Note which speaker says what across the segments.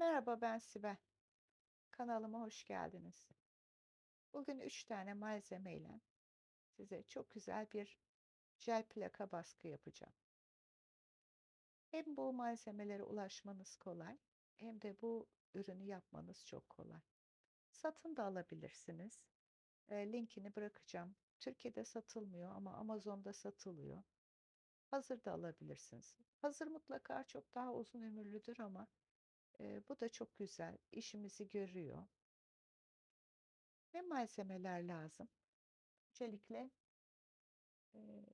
Speaker 1: Merhaba, ben Sibel. Kanalıma hoş geldiniz. Bugün 3 tane malzemeyle size çok güzel bir jel plaka baskı yapacağım. Hem bu malzemelere ulaşmanız kolay hem de bu ürünü yapmanız çok kolay. Satın da alabilirsiniz. Eee, linkini bırakacağım. Türkiye'de satılmıyor ama Amazon'da satılıyor. Hazır da alabilirsiniz. Hazır mutlaka çok daha uzun ömürlüdür ama, eee, bu da çok güzel, işimizi görüyor. Ne malzemeler lazım? Öncelikle, eee,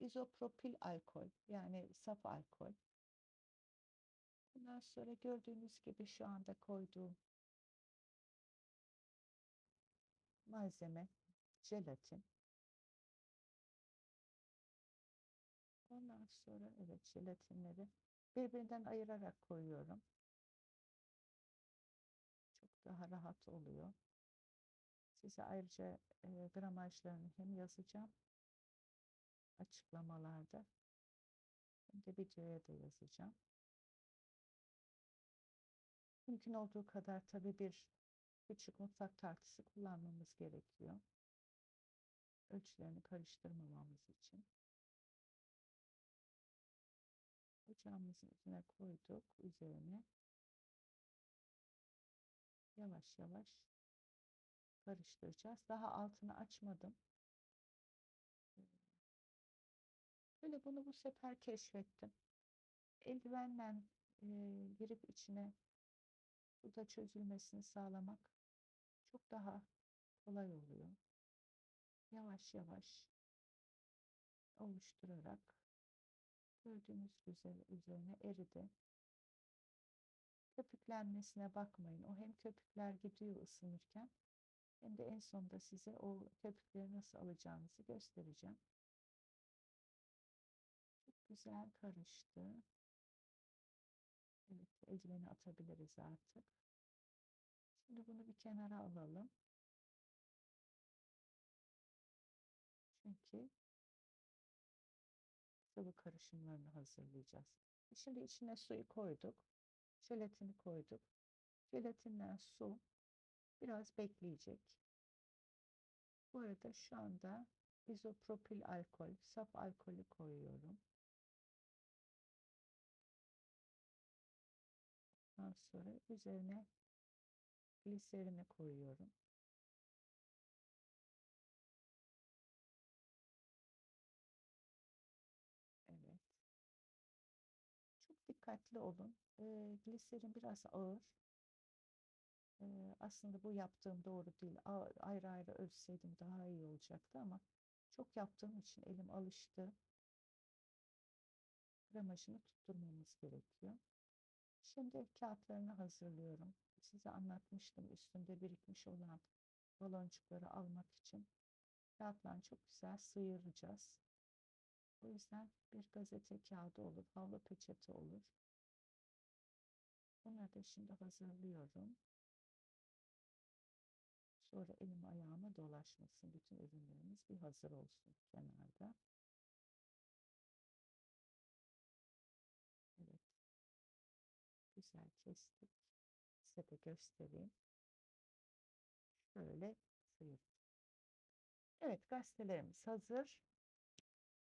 Speaker 1: izopropil alkol, yani saf alkol. Ondan sonra gördüğünüz gibi şu anda koyduğum malzeme jelatin. Ondan sonra evet, jelatinleri birbirinden ayırarak koyuyorum. Daha rahat oluyor. Size ayrıca, eee, gramajlarını hem yazacağım açıklamalarda hem de videoya da yazacağım. Mümkün olduğu kadar tabii bir küçük mutfak tartısı kullanmamız gerekiyor. Ölçülerini karıştırmamamız için. Ocağımızın üzerine koyduk, üzerine yavaş yavaş karıştıracağız. Daha altını açmadım. Böyle bunu bu sefer keşfettim. Eldivenle, eee, girip içine suda çözülmesini sağlamak çok daha kolay oluyor. Yavaş yavaş oluşturarak gördüğünüz üzere üzerine eridi. Köpüklenmesine bakmayın. O hem köpükler gidiyor ısınırken hem de en sonunda size o köpükleri nasıl alacağınızı göstereceğim. Çok güzel karıştı. Evet, eldiveni atabiliriz artık. Şimdi bunu bir kenara alalım. Çünkü sıvı karışımlarını hazırlayacağız. Şimdi içine suyu koyduk. Jelatini koyduk. Jelatinden su biraz bekleyecek. Bu arada şu anda izopropil alkol, saf alkolü koyuyorum. Ondan sonra üzerine gliserini koyuyorum. Dikkatli olun. Eee, gliserin biraz ağır. Eee, aslında bu yaptığım doğru değil. A ayrı ayrı ölçseydim daha iyi olacaktı ama çok yaptığım için elim alıştı. Gramajını tutturmamız gerekiyor. Şimdi kağıtlarını hazırlıyorum. Size anlatmıştım üstünde birikmiş olan baloncukları almak için kağıtlarını çok güzel sıyıracağız. O yüzden bir gazete kağıdı olur, havlu peçete olur. Bunları da şimdi hazırlıyorum. Sonra elim ayağıma dolaşmasın. Bütün ürünlerimiz bir hazır olsun kenarda. Evet. Güzel kestik. Size de göstereyim. Şöyle sıyırdım. Evet, gazetelerimiz hazır.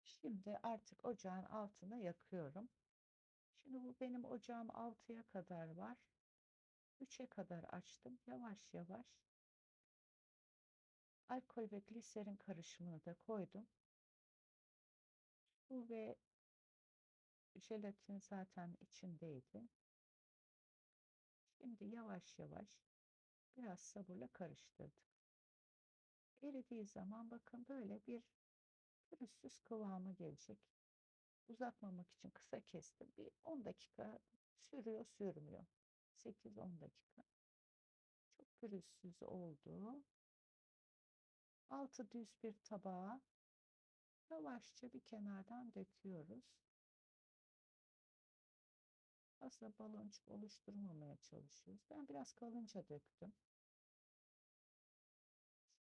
Speaker 1: Şimdi artık ocağın altını yakıyorum. Şimdi bu benim ocağım 6'ya kadar var. 3'e kadar açtım. Yavaş yavaş alkol ve gliserin karışımını da koydum. Su ve jelatin zaten içindeydi. Şimdi yavaş yavaş biraz sabırla karıştırdık. Eridiği zaman bakın böyle bir pürüzsüz kıvamı gelecek. Uzatmamak için kısa kestim. Bir 10 dakika sürüyor sürmüyor. 8-10 dakika. Çok pürüzsüz oldu. Altı düz bir tabağa yavaşça bir kenardan döküyoruz. Fazla baloncuk oluşturmamaya çalışıyoruz. Ben biraz kalınca döktüm.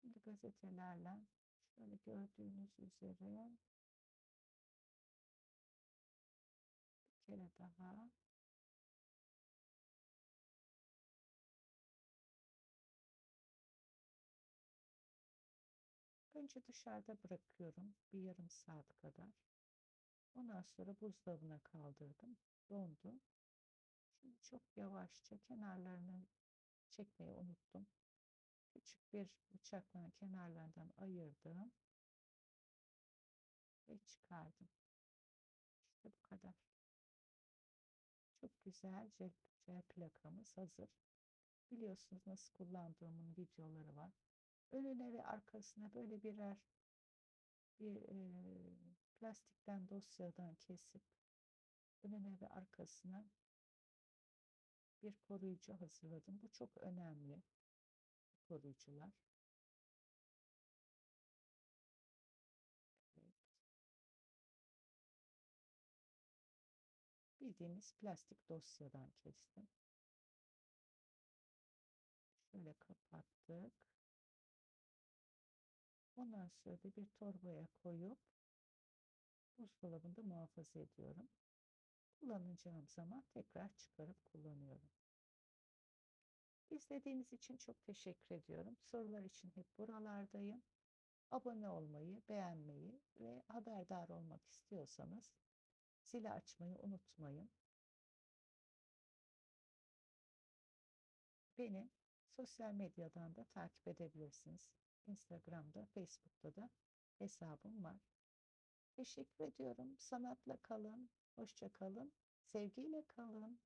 Speaker 1: Şimdi gazetelerle Böyle gördüğünüz üzere bir kere daha Önce dışarıda bırakıyorum bir yarım saat kadar. Ondan sonra buzdolabına kaldırdım. Dondu. Şimdi çok yavaşça kenarlarını çekmeyi unuttum. Küçük bir bıçakla kenarlarından ayırdım ve çıkardım. İşte bu kadar. Çok güzel jel plakamız hazır. Biliyorsunuz nasıl kullandığımın videoları var. Önüne ve arkasına böyle birer bir e, plastikten dosyadan kesip önüne ve arkasına bir koruyucu hazırladım. Bu çok önemli koruyucular. Bildiğimiz plastik dosyadan kestim. Şöyle kapattık. Ondan sonra da bir torbaya koyup buzdolabında muhafaza ediyorum. Kullanacağım zaman tekrar çıkarıp kullanıyorum. İzlediğiniz için çok teşekkür ediyorum. Sorular için hep buralardayım. Abone olmayı, beğenmeyi ve haberdar olmak istiyorsanız zili açmayı unutmayın. Beni sosyal medyadan da takip edebilirsiniz. Instagram'da, Facebook'ta da hesabım var. Teşekkür ediyorum. Sanatla kalın, hoşça kalın, sevgiyle kalın.